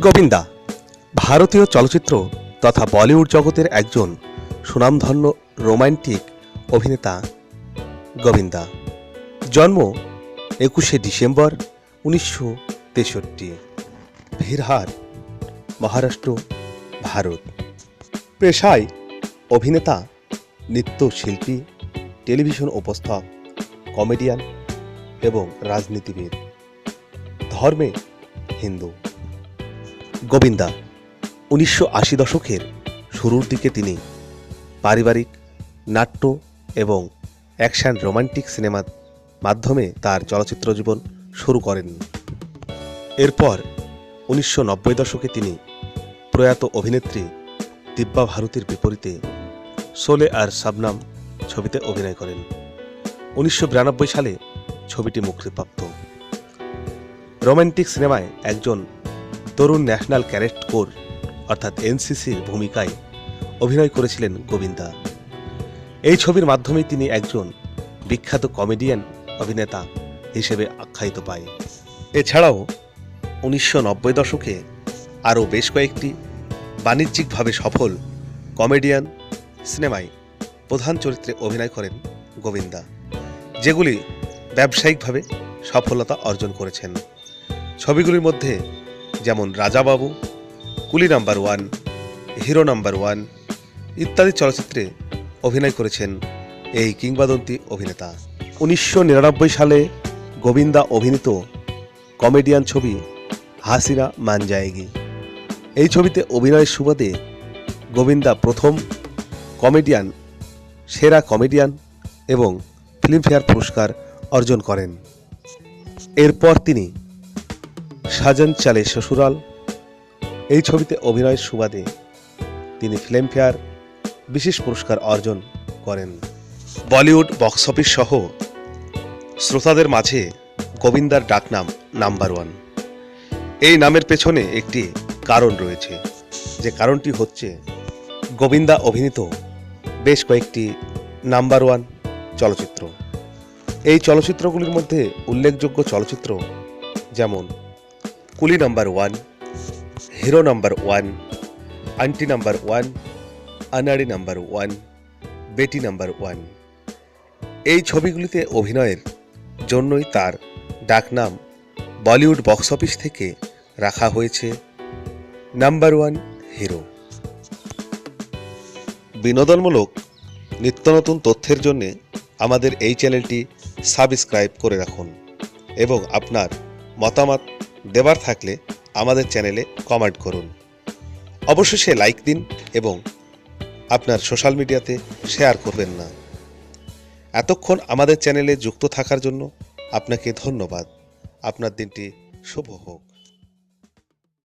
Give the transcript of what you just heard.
গোবিন্দা, ভারতীয় চলচ্চিত্র তথা বলিউড জগতের একজন সুনামধন্য রোমান্টিক অভিনেতা গোবিন্দা। জন্ম একুশে ডিসেম্বর উনিশশো তেষট্টি ভিরহার মহারাষ্ট্র, ভারত। পেশায় অভিনেতা, নৃত্যশিল্পী, টেলিভিশন উপস্থাপক, কমেডিয়ান এবং রাজনীতিবিদ। ধর্মে হিন্দু। গোবিন্দা, উনিশশো আশি দশকের শুরুর দিকে তিনি পারিবারিক, নাট্য এবং অ্যাকশন রোমান্টিক সিনেমার মাধ্যমে তার চলচ্চিত্র জীবন শুরু করেন। এরপর উনিশশো নব্বই দশকে তিনি প্রয়াত অভিনেত্রী দিব্যা ভারতীর বিপরীতে সোলে আর সাবনাম ছবিতে অভিনয় করেন। উনিশশো বিরানব্বই সালে ছবিটি মুক্তিপ্রাপ্ত। রোমান্টিক সিনেমায় একজন তরুণ ন্যাশনাল ক্যারেট কোর, অর্থাৎ এনসিসির ভূমিকায় অভিনয় করেছিলেন গোবিন্দা। এই ছবির মাধ্যমেই তিনি একজন বিখ্যাত কমেডিয়ান অভিনেতা হিসেবে আখ্যায়িত পায়। এছাড়াও উনিশশো নব্বই দশকে আরও বেশ কয়েকটি বাণিজ্যিকভাবে সফল কমেডিয়ান সিনেমায় প্রধান চরিত্রে অভিনয় করেন গোবিন্দা, যেগুলি ব্যবসায়িকভাবে সফলতা অর্জন করেছেন। ছবিগুলির মধ্যে যেমন Rajababu, Coolie number one, Hero number one ইত্যাদি চলচ্চিত্রে অভিনয় করেছেন এই কিংবদন্তি অভিনেতা। উনিশশো নিরানব্বই সালে গোবিন্দা অভিনীত কমেডিয়ান ছবি হাসিনা মান জায়েগি এই ছবিতে অভিনয়ের সুবাদে গোবিন্দা প্রথম কমেডিয়ান, সেরা কমেডিয়ান এবং ফিল্মফেয়ার পুরস্কার অর্জন করেন। এরপর তিনি সাজন চালে শ্বশুরাল। এই ছবিতে অভিনয়ের সুবাদে তিনি ফিল্মফেয়ার বিশেষ পুরস্কার অর্জন করেন। বলিউড বক্স অফিস সহ শ্রোতাদের মাঝে গোবিন্দার ডাকনাম নাম্বার ওয়ান। এই নামের পেছনে একটি কারণ রয়েছে, যে কারণটি হচ্ছে গোবিন্দা অভিনীত বেশ কয়েকটি নাম্বার ওয়ান চলচ্চিত্র। এই চলচ্চিত্রগুলির মধ্যে উল্লেখযোগ্য চলচ্চিত্র যেমন Coolie number one, Hero number one, Aunty number one, Anari number one, Beti number one. এই ছবিগুলিতে অভিনয়ের জন্যই তার ডাকনাম বলিউড বক্স অফিস থেকে রাখা হয়েছে নাম্বার ওয়ান হিরো। বিনোদনমূলক নিত্য নতুন তথ্যের জন্যে আমাদের এই চ্যানেলটি সাবস্ক্রাইব করে রাখুন এবং আপনার মতামত দেবার থাকলে আমাদের চ্যানেলে কমেন্ট করুন। অবশেষে লাইক দিন এবং আপনার সোশ্যাল মিডিয়াতে শেয়ার করবেন না। এতক্ষণ আমাদের চ্যানেলে যুক্ত থাকার জন্য আপনাকে ধন্যবাদ। আপনার দিনটি শুভ হোক।